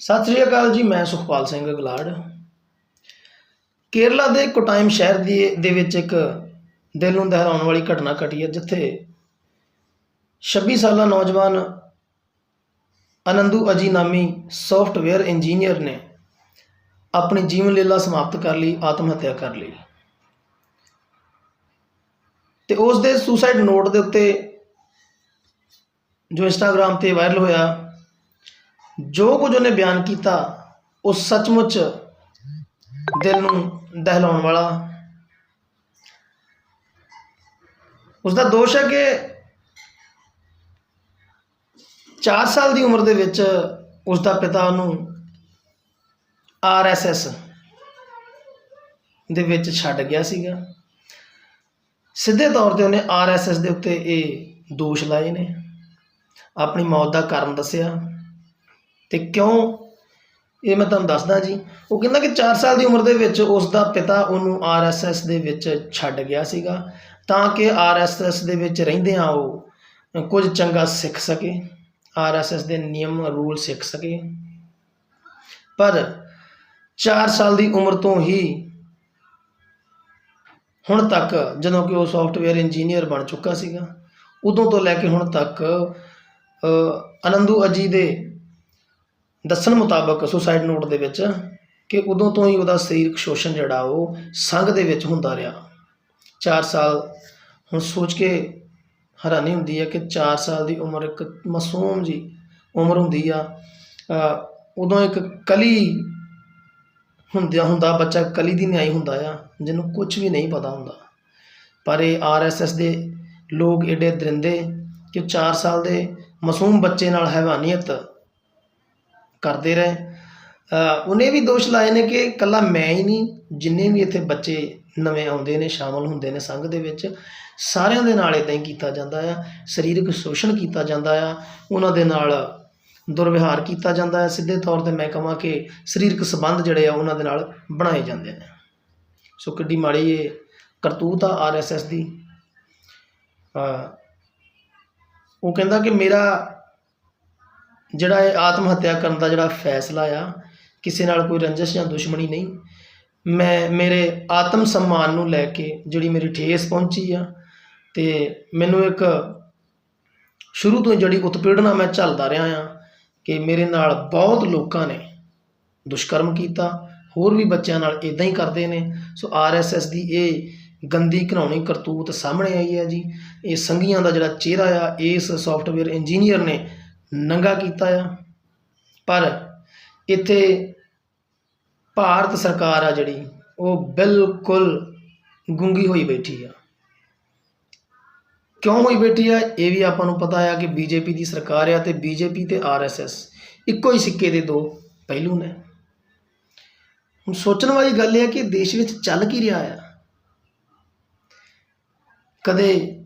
ਸਤਿ ਸ੍ਰੀ ਅਕਾਲ ਜੀ, ਮੈਂ ਸੁਖਪਾਲ ਸਿੰਘ ਗਲਾੜ ਕੇਰਲਾ ਦੇ ਕੋਟਾਇਮ ਸ਼ਹਿਰ ਦੀ ਦੇ ਵਿੱਚ ਇੱਕ ਦਿਲ ਨੂੰ ਦਹਿਰਾਉਣ ਵਾਲੀ ਘਟਨਾ ਘਟੀ ਹੈ, ਜਿੱਥੇ 26 ਸਾਲਾ ਨੌਜਵਾਨ ਅਨੰਦੂ ਅਜੀ ਨਾਮੀ ਸੌਫਟਵੇਅਰ ਇੰਜੀਨੀਅਰ ਨੇ ਆਪਣੀ ਜੀਵਨ ਲੀਲਾ ਸਮਾਪਤ ਕਰ ਲਈ, ਆਤਮ ਹੱਤਿਆ ਕਰ ਲਈ। ਤੇ ਉਸ ਦੇ ਸੁਸਾਈਡ ਨੋਟ ਦੇ ਉੱਤੇ ਜੋ ਇੰਸਟਾਗ੍ਰam ਤੇ ਵਾਇਰਲ ਹੋਇਆ ਜੋ ਕੁਝ ਉਹਨੇ ਬਿਆਨ ਕੀਤਾ, ਉਹ ਸੱਚਮੁੱਚ ਦਿਲ ਨੂੰ ਦਹਿਲਾਉਣ ਵਾਲਾ। ਉਸ ਦਾ ਦੋਸ਼ ਹੈ ਕਿ 4 ਸਾਲ ਦੀ ਉਮਰ ਦੇ ਵਿੱਚ ਉਸ ਦਾ ਪਿਤਾ ਉਹਨੂੰ ਆਰਐਸਐਸ ਦੇ ਵਿੱਚ ਛੱਡ ਗਿਆ ਸੀਗਾ। ਸਿੱਧੇ ਤੌਰ ਤੇ ਉਹਨੇ ਆਰਐਸਐਸ ਦੇ ਉੱਤੇ ਇਹ ਦੋਸ਼ ਲਾਏ ਨੇ। ਆਪਣੀ ਮੌਤ ਦਾ ਕਾਰਨ ਦੱਸਿਆ। ਤੇ ਕਿਉਂ? ਇਹ ਮੈਂ ਤੁਹਾਨੂੰ ਦੱਸਦਾ ਜੀ। ਉਹ ਕਹਿੰਦਾ ਕਿ 4 ਸਾਲ ਦੀ ਉਮਰ ਦੇ ਵਿੱਚ ਉਸ ਦਾ ਪਿਤਾ ਉਹਨੂੰ ਆਰਐਸਐਸ ਦੇ ਵਿੱਚ ਛੱਡ ਗਿਆ ਸੀਗਾ। ਤਾਂ ਕਿ ਆਰਐਸਐਸ ਦੇ ਵਿੱਚ ਰਹਿੰਦਿਆਂ ਉਹ ਕੁਝ ਚੰਗਾ ਸਿੱਖ ਸਕੇ ਆਰਐਸਐਸ ਦੇ ਨਿਯਮ ਰੂਲ ਸਿੱਖ ਸਕੇ। ਪਰ 4 ਸਾਲ ਦੀ ਉਮਰ ਤੋਂ ਹੀ ਹੁਣ ਤੱਕ ਜਦੋਂ ਕਿ ਉਹ ਸੌਫਟਵੇਅਰ ਇੰਜੀਨੀਅਰ ਬਣ ਚੁੱਕਾ ਸੀਗਾ ਉਦੋਂ ਤੋਂ ਲੈ ਕੇ ਹੁਣ ਤੱਕ ਅ, ਅਨੰਦੂ ਅਜੀ ਦੇ ਦੱਸਣ ਮੁਤਾਬਕ ਸੁਸਾਈਡ ਨੋਟ ਦੇ ਵਿੱਚ ਕਿ ਉਦੋਂ ਤੋਂ ਹੀ ਉਹਦਾ ਸਰੀਰਕ ਸ਼ੋਸ਼ਣ ਜਿਹੜਾ ਉਹ ਸੰਘ ਦੇ ਵਿੱਚ ਹੁੰਦਾ ਰਿਹਾ। 4 ਸਾਲ, ਹੁਣ ਸੋਚ ਕੇ ਹੈਰਾਨੀ ਹੁੰਦੀ ਹੈ ਕਿ 4 ਸਾਲ ਦੀ ਉਮਰ ਇੱਕ ਮਾਸੂਮ ਜੀ ਉਮਰ ਹੁੰਦੀ ਆ। ਉਦੋਂ ਇੱਕ ਕਲੀ ਹੁੰਦਿਆਂ ਹੁੰਦਾ, ਬੱਚਾ ਕਲੀ ਦੀ ਨਿਆਈ ਹੁੰਦਾ ਆ, ਜਿਹਨੂੰ ਕੁਝ ਵੀ ਨਹੀਂ ਪਤਾ ਹੁੰਦਾ। ਪਰ ਇਹ ਆਰਐਸਐਸ ਦੇ ਲੋਕ ਏਡੇ ਦਰਿੰਦੇ ਕਿ 4 ਸਾਲ ਦੇ ਮਾਸੂਮ ਬੱਚੇ ਨਾਲ ਹੈਵਾਨੀਅਤ ਕਰਦੇ ਰਹੇ। ਉਹਨੇ ਵੀ ਦੋਸ਼ ਲਾਏ ਨੇ ਕਿ ਕੱਲਾ ਮੈਂ ਹੀ ਨਹੀਂ, ਜਿੰਨੇ ਵੀ ਇੱਥੇ ਬੱਚੇ ਨਵੇਂ ਆਉਂਦੇ ਨੇ, ਸ਼ਾਮਲ ਹੁੰਦੇ ਨੇ ਸੰਘ ਦੇ ਵਿੱਚ, ਸਾਰਿਆਂ ਦੇ ਨਾਲ ਇਦਾਂ ਹੀ ਕੀਤਾ ਜਾਂਦਾ ਆ। ਸਰੀਰਕ ਸ਼ੋਸ਼ਣ ਕੀਤਾ ਜਾਂਦਾ ਆ। ਉਹਨਾਂ ਦੇ ਨਾਲ ਦੁਰਵਿਹਾਰ ਕੀਤਾ ਜਾਂਦਾ ਹੈ ਸਿੱਧੇ ਤੌਰ ਤੇ ਮੈਂ ਕਹਾਂ ਕਿ ਸਰੀਰਕ ਸੰਬੰਧ ਜਿਹੜੇ ਆ, ਉਹਨਾਂ ਦੇ ਨਾਲ ਬਣਾਏ ਜਾਂਦੇ ਨੇ। ਸੋ ਕਿੱਡੀ ਮਾੜੀ ਇਹ ਕਰਤੂਤ ਆ ਆਰਐਸਐਸ ਦੀ। ਉਹ ਕਹਿੰਦਾ ਕਿ ਮੇਰਾ ਜਿਹੜਾ ਇਹ ਆਤਮ ਹੱਤਿਆ ਕਰਨ ਦਾ ਜਿਹੜਾ ਫੈਸਲਾ ਆ, ਕਿਸੇ ਨਾਲ ਕੋਈ ਰੰਜਿਸ਼ ਜਾਂ ਦੁਸ਼ਮਣੀ ਨਹੀਂ। ਮੈਂ ਮੇਰੇ ਆਤਮ ਸਨਮਾਨ ਨੂੰ ਲੈ ਕੇ ਜਿਹੜੀ ਮੇਰੀ ਠੇਸ ਪਹੁੰਚੀ ਆ ਤੇ ਮੈਨੂੰ ਇੱਕ ਸ਼ੁਰੂ ਤੋਂ ਹੀ ਜਿਹੜੀ ਉਤਪੀੜਨਾ ਮੈਂ ਝੱਲਦਾ ਰਿਹਾ ਆ ਕਿ ਮੇਰੇ ਨਾਲ ਬਹੁਤ ਲੋਕਾਂ ਨੇ ਦੁਸ਼ਕਰਮ ਕੀਤਾ, ਹੋਰ ਵੀ ਬੱਚਿਆਂ ਨਾਲ ਇਦਾਂ ਹੀ ਕਰਦੇ ਨੇ। ਸੋ ਆਰਐਸਐਸ ਦੀ ਇਹ ਗੰਦੀ ਘਿਨਾਉਣੀ ਕਰਤੂਤ ਸਾਹਮਣੇ ਆਈ ਹੈ ਜੀ। ਇਹ ਸੰਘੀਆਂ ਦਾ ਜਿਹੜਾ ਚਿਹਰਾ ਆ, ਇਸ ਸੌਫਟਵੇਅਰ ਇੰਜੀਨੀਅਰ ਨੇ ਨੰਗਾ ਕੀਤਾ ਆ। ਪਰ ਇੱਥੇ ਭਾਰਤ ਸਰਕਾਰ ਆ ਜਿਹੜੀ, ਉਹ ਬਿਲਕੁਲ ਗੁੰਗੀ ਹੋਈ ਬੈਠੀ ਆ। ਕਿਉਂ ਹੋਈ ਬੈਠੀ ਆ? ਇਹ ਵੀ ਆਪਾਂ ਨੂੰ ਪਤਾ ਆ ਕਿ ਬੀਜੇਪੀ ਦੀ ਸਰਕਾਰ ਆ ਤੇ ਬੀਜੇਪੀ ਤੇ ਆਰਐਸਐਸ ਇੱਕੋ ਹੀ ਸਿੱਕੇ ਦੇ ਦੋ ਪਹਿਲੂ ਨੇ। ਹੁਣ ਸੋਚਣ ਵਾਲੀ ਗੱਲ ਇਹ ਹੈ ਕਿ ਦੇਸ਼ ਵਿੱਚ ਚੱਲ ਕੀ ਰਿਹਾ ਆ। ਕਦੇ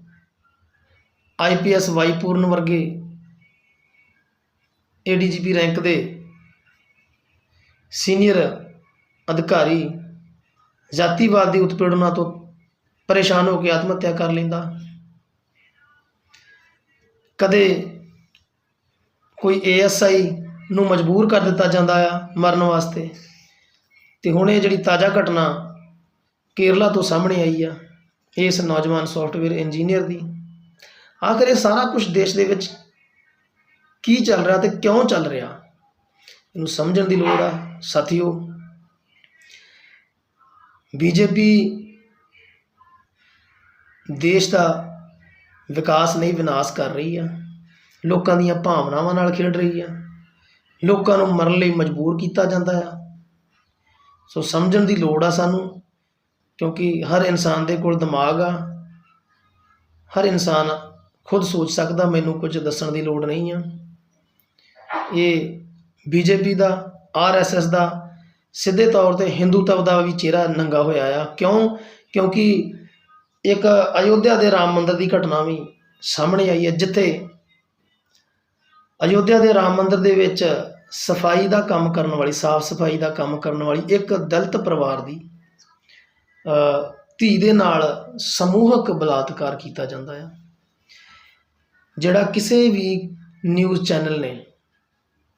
ਆਈਪੀਐਸ ਵਾਈਪੂਰਨ ਵਰਗੇ ਏਡੀਜੀਪੀ ਰੈਂਕ ਦੇ ਸੀਨੀਅਰ ਅਧਿਕਾਰੀ ਜਾਤੀਵਾਦ ਦੀ ਉਤਪੀੜਨਾ ਤੋਂ ਪਰੇਸ਼ਾਨ ਹੋ ਕੇ ਆਤਮ ਹੱਤਿਆ ਕਰ ਲੈਂਦਾ। ਕਦੇ ਕੋਈ ਏਐਸਆਈ ਨੂੰ ਮਜਬੂਰ ਕਰ ਦਿੱਤਾ ਜਾਂਦਾ ਆ ਮਰਨ ਵਾਸਤੇ। ਤੇ ਹੁਣ ਇਹ ਜਿਹੜੀ ਤਾਜ਼ਾ ਘਟਨਾ ਕੇਰਲਾ ਤੋਂ ਸਾਹਮਣੇ ਆਈ ਆ, ਇਸ ਨੌਜਵਾਨ ਸੌਫਟਵੇਅਰ ਇੰਜੀਨੀਅਰ ਦੀ। ਆਖਰ ਇਹ ਸਾਰਾ ਕੁਝ ਦੇਸ਼ ਦੇ ਵਿੱਚ ਕੀ ਚੱਲ ਰਿਹਾ ਤੇ ਕਿਉਂ ਚੱਲ ਰਿਹਾ? ਇਹਨੂੰ ਸਮਝਣ ਦੀ ਲੋੜ ਆ, ਸਾਥੀਓ। ਬੀਜੇਪੀ ਦੇਸ਼ ਦਾ ਵਿਕਾਸ ਨਹੀਂ, ਵਿਨਾਸ਼ ਕਰ ਰਹੀ ਆ। ਲੋਕਾਂ ਦੀਆਂ ਭਾਵਨਾਵਾਂ ਨਾਲ ਖੇਡ ਰਹੀ ਆ। ਲੋਕਾਂ ਨੂੰ ਮਰਨ ਲਈ ਮਜਬੂਰ ਕੀਤਾ ਜਾਂਦਾ ਆ। ਸੋ ਸਮਝਣ ਦੀ ਲੋੜ ਆ ਸਾਨੂੰ, ਕਿਉਂਕਿ ਹਰ ਇਨਸਾਨ ਦੇ ਕੋਲ ਦਿਮਾਗ ਆ। ਹਰ ਇਨਸਾਨ ਖੁਦ ਸੋਚ ਸਕਦਾ, ਮੈਨੂੰ ਕੁਝ ਦੱਸਣ ਦੀ ਲੋੜ ਨਹੀਂ ਆ। ਇਹ ਬੀਜੇਪੀ ਦਾ, ਆਰਐਸਐਸ ਦਾ, ਸਿੱਧੇ ਤੌਰ ਤੇ ਹਿੰਦੂਤਵ ਦਾ ਵੀ ਚਿਹਰਾ ਨੰਗਾ ਹੋਇਆ ਆ। ਕਿਉਂ? ਕਿਉਂਕਿ ਇੱਕ ਅਯੋਧਿਆ ਦੇ ਰਾਮ ਮੰਦਿਰ ਦੀ ਘਟਨਾ ਵੀ ਸਾਹਮਣੇ ਆਈ ਹੈ, ਜਿੱਥੇ ਅਯੋਧਿਆ ਦੇ ਰਾਮ ਮੰਦਿਰ ਦੇ ਵਿੱਚ ਸਫ਼ਾਈ ਦਾ ਕੰਮ ਕਰਨ ਵਾਲੀ, ਸਾਫ਼ ਸਫ਼ਾਈ ਦਾ ਕੰਮ ਕਰਨ ਵਾਲੀ ਇੱਕ ਦਲਿਤ ਪਰਿਵਾਰ ਦੀ ਧੀ ਦੇ ਨਾਲ ਸਮੂਹਕ ਬਲਾਤਕਾਰ ਕੀਤਾ ਜਾਂਦਾ ਆ। ਜਿਹੜਾ ਕਿਸੇ ਵੀ ਨਿਊਜ਼ ਚੈਨਲ ਨੇ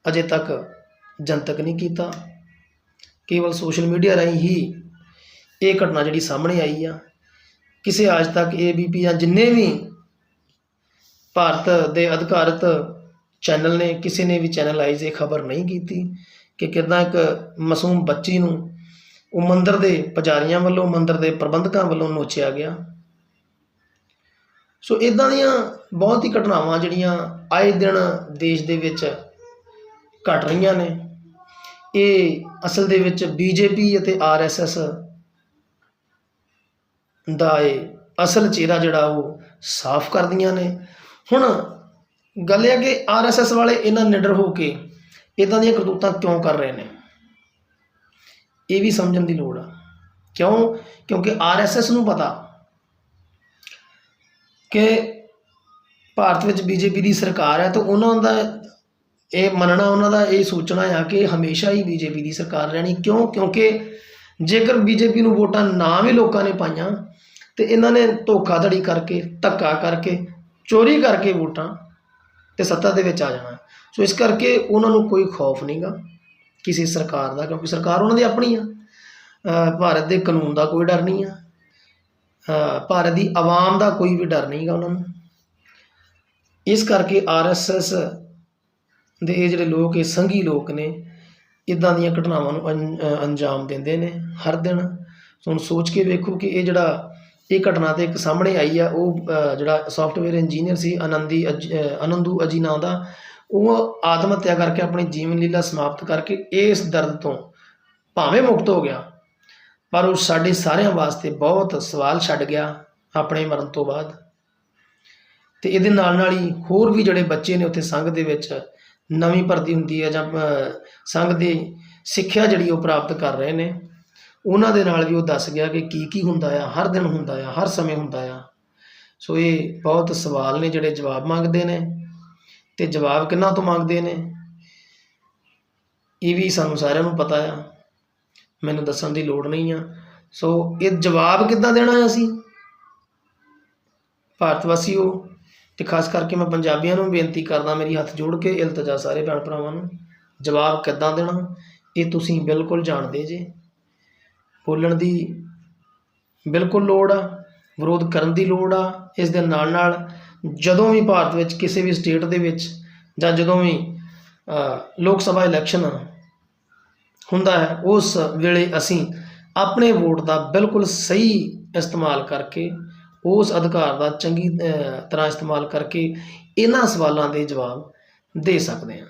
ਅਜੇ ਤੱਕ ਜਨਤਕ ਨਹੀਂ ਕੀਤਾ। ਕੇਵਲ ਸੋਸ਼ਲ ਮੀਡੀਆ ਰਾਹੀਂ ਹੀ ਇਹ ਘਟਨਾ ਜਿਹੜੀ ਸਾਹਮਣੇ ਆਈ ਆ, ਕਿਸੇ ਅੱਜ ਤੱਕ ਏਬੀਪੀ ਜਾਂ ਜਿੰਨੇ ਵੀ ਭਾਰਤ ਦੇ ਅਧਿਕਾਰਤ ਚੈਨਲ ਨੇ, ਕਿਸੇ ਨੇ ਵੀ ਚੈਨਲਾਈਜ਼ ਇਹ ਖਬਰ ਨਹੀਂ ਕੀਤੀ ਕਿ ਕਿੱਦਾਂ ਇੱਕ ਮਾਸੂਮ ਬੱਚੀ ਨੂੰ ਉਹ ਮੰਦਰ ਦੇ ਪੁਜਾਰੀਆਂ ਵੱਲੋਂ ਮੰਦਰ ਦੇ ਪ੍ਰਬੰਧਕਾਂ ਵੱਲੋਂ ਨੋਚਿਆ ਗਿਆ। ਸੋ ਇਦਾਂ ਦੀਆਂ ਬਹੁਤ ਹੀ ਘਟਨਾਵਾਂ ਜਿਹੜੀਆਂ ਆਏ ਦਿਨ ਦੇਸ਼ ਦੇ ਵਿੱਚ ਘਟ ਰਹੀਆਂ ਨੇ। ਇਹ ਅਸਲ ਦੇ ਵਿੱਚ ਬੀਜੇਪੀ ਅਤੇ ਆਰਐਸਐਸ ਦਾ ਇਹ ਅਸਲ ਚਿਹਰਾ ਜਿਹੜਾ ਉਹ ਸਾਫ਼ ਕਰਦੀਆਂ ਨੇ। ਹੁਣ ਗੱਲ ਇਹ ਹੈ ਕਿ ਆਰਐਸਐਸ ਵਾਲੇ ਇਹਨਾਂ ਨਿਡਰ ਹੋ ਕੇ ਇਦਾਂ ਦੀਆਂ ਕਰਤੂਤਾਂ ਕਿਉਂ ਕਰ ਰਹੇ ਨੇ? ਇਹ ਵੀ ਸਮਝਣ ਦੀ ਲੋੜ ਆ। ਕਿਉਂ? ਕਿਉਂਕਿ ਆਰਐਸਐਸ ਨੂੰ ਪਤਾ ਕਿ ਭਾਰਤ ਵਿੱਚ ਬੀਜੇਪੀ ਦੀ ਸਰਕਾਰ ਹੈ ਤਾਂ ਉਹਨਾਂ ਦਾ ਇਹ ਮੰਨਣਾ ਉਹਨਾਂ ਦਾ, ਇਹ ਸੋਚਣਾ ਆ ਕਿ ਹਮੇਸ਼ਾ ਹੀ ਬੀਜੇਪੀ ਦੀ ਸਰਕਾਰ ਰਹਿਣੀ। ਕਿਉਂ? ਕਿਉਂਕਿ ਜੇਕਰ ਬੀਜੇਪੀ ਨੂੰ ਵੋਟਾਂ ਨਾ ਵੀ ਲੋਕਾਂ ਨੇ ਪਾਈਆਂ, ਤੇ ਇਹਨਾਂ ਨੇ ਧੋਖਾਧੜੀ ਕਰਕੇ, ਧੱਕਾ ਕਰਕੇ, ਚੋਰੀ ਕਰਕੇ ਵੋਟਾਂ ਤੇ ਸੱਤਾ ਦੇ ਵਿੱਚ ਆ ਜਾਣਾ। ਸੋ ਇਸ ਕਰਕੇ ਉਹਨਾਂ ਨੂੰ ਕੋਈ ਖੌਫ ਨਹੀਂਗਾ ਕਿਸੇ ਸਰਕਾਰ ਦਾ, ਕਿਉਂਕਿ ਸਰਕਾਰ ਉਹਨਾਂ ਦੀ ਆਪਣੀ ਆ। ਭਾਰਤ ਦੇ ਕਾਨੂੰਨ ਦਾ ਕੋਈ ਡਰ ਨਹੀਂ ਆ। ਭਾਰਤ ਦੀ ਆਵਾਮ ਦਾ ਕੋਈ ਵੀ ਡਰ ਨਹੀਂਗਾ ਉਹਨਾਂ ਨੂੰ। ਇਸ ਕਰਕੇ ਆਰਐਸਐਸ ਦੇ ਇਹ ਜਿਹੜੇ ਲੋਕ ਇਹ ਸੰਘੀ ਲੋਕ ਨੇ ਇਦਾਂ ਦੀਆਂ ਘਟਨਾਵਾਂ ਨੂੰ ਅੰ- ਅੰਜਾਮ ਦਿੰਦੇ ਨੇ ਹਰ ਦਿਨ। ਹੁਣ ਸੋਚ ਕੇ ਵੇਖੋ ਕਿ ਇਹ ਜਿਹੜਾ ਇਹ ਘਟਨਾ ਤੇ ਇੱਕ ਸਾਹਮਣੇ ਆਈ ਆ ਉਹ ਜਿਹੜਾ ਸੌਫਟਵੇਅਰ ਇੰਜੀਨੀਅਰ ਸੀ ਆਨੰਦੀ ਅਜ- ਅ, ਅਜੀ ਨਾਂ ਦਾ ਉਹ ਆਤਮ ਹੱਤਿਆ ਕਰਕੇ ਆਪਣੀ ਜੀਵਨ ਲੀਲਾ ਸਮਾਪਤ ਕਰਕੇ ਇਸ ਦਰਦ ਤੋਂ ਭਾਵੇਂ ਮੁਕਤ ਹੋ ਗਿਆ। ਪਰ ਉਹ ਸਾਡੇ ਸਾਰਿਆਂ ਵਾਸਤੇ ਬਹੁਤ ਸਵਾਲ ਛੱਡ ਗਿਆ ਆਪਣੇ ਮਰਨ ਤੋਂ ਬਾਅਦ। ਤੇ ਇਹਦੇ ਨਾਲ ਨਾਲ ਹੀ ਹੋਰ ਵੀ ਜਿਹੜੇ ਬੱਚੇ ਨੇ ਉੱਥੇ ਸੰਘ ਦੇ ਵਿੱਚ ਨਵੀਂ ਭਰਤੀ ਹੁੰਦੀ ਹੈ ਜਾਂ ਸੰਘ ਦੀ ਸਿੱਖਿਆ ਜਿਹੜੀ ਉਹ ਪ੍ਰਾਪਤ ਕਰ ਰਹੇ ਨੇ। ਉਹਨਾਂ ਦੇ ਨਾਲ ਵੀ ਉਹ ਦੱਸ ਗਿਆ ਕਿ ਕੀ ਕੀ ਹੁੰਦਾ ਆ, ਹਰ ਦਿਨ ਹੁੰਦਾ ਆ, ਹਰ ਸਮੇਂ ਹੁੰਦਾ ਆ। ਸੋ ਇਹ ਬਹੁਤ ਸਵਾਲ ਨੇ ਜਿਹੜੇ ਜਵਾਬ ਮੰਗਦੇ ਨੇ ਤੇ ਜਵਾਬ ਕਿੰਨਾ ਤੋਂ ਮੰਗਦੇ ਨੇ, ਇਹ ਵੀ ਸਾਨੂੰ ਸਾਰਿਆਂ ਨੂੰ ਪਤਾ ਆ। ਮੈਨੂੰ ਦੱਸਣ ਦੀ ਲੋੜ ਨਹੀਂ ਆ। ਸੋ ਇਹ ਜਵਾਬ ਕਿੱਦਾਂ ਦੇਣਾ ਹੈ ਅਸੀਂ? ਭਾਰਤ ਵਾਸੀਓ ਤੇ ਖਾਸ ਕਰਕੇ ਮੈਂ ਪੰਜਾਬੀਆਂ ਨੂੰ ਬੇਨਤੀ ਕਰਦਾ, ਮੇਰੀ ਹੱਥ ਜੋੜ ਕੇ, ਇਲਤਜਾ ਸਾਰੇ ਭੈਣ ਭਰਾਵਾਂ ਨੂੰ। ਜਵਾਬ ਕਿੱਦਾਂ ਦੇਣਾ? ਇਹ ਤੁਸੀਂ ਬਿਲਕੁਲ ਜਾਣਦੇ ਜੇ। ਬੋਲਣ ਦੀ ਬਿਲਕੁਲ ਲੋੜ ਆ, ਵਿਰੋਧ ਕਰਨ ਦੀ ਲੋੜ ਆ। ਇਸ ਦੇ ਨਾਲ ਨਾਲ ਜਦੋਂ ਵੀ ਭਾਰਤ ਵਿੱਚ ਕਿਸੇ ਵੀ ਸਟੇਟ ਦੇ ਵਿੱਚ ਜਾਂ ਜਦੋਂ ਵੀ ਲੋਕ ਸਭਾ ਇਲੈਕਸ਼ਨ ਹੁੰਦਾ ਹੈ, ਉਸ ਵੇਲੇ ਅਸੀਂ ਆਪਣੇ ਵੋਟ ਦਾ ਬਿਲਕੁਲ ਸਹੀ ਇਸਤੇਮਾਲ ਕਰਕੇ ਉਸ ਅਧਿਕਾਰ ਦਾ ਚੰਗੀ ਤਰ੍ਹਾਂ ਇਸਤੇਮਾਲ ਕਰਕੇ ਇਹਨਾਂ ਸਵਾਲਾਂ ਦੇ ਜਵਾਬ ਦੇ ਸਕਦੇ ਹਾਂ।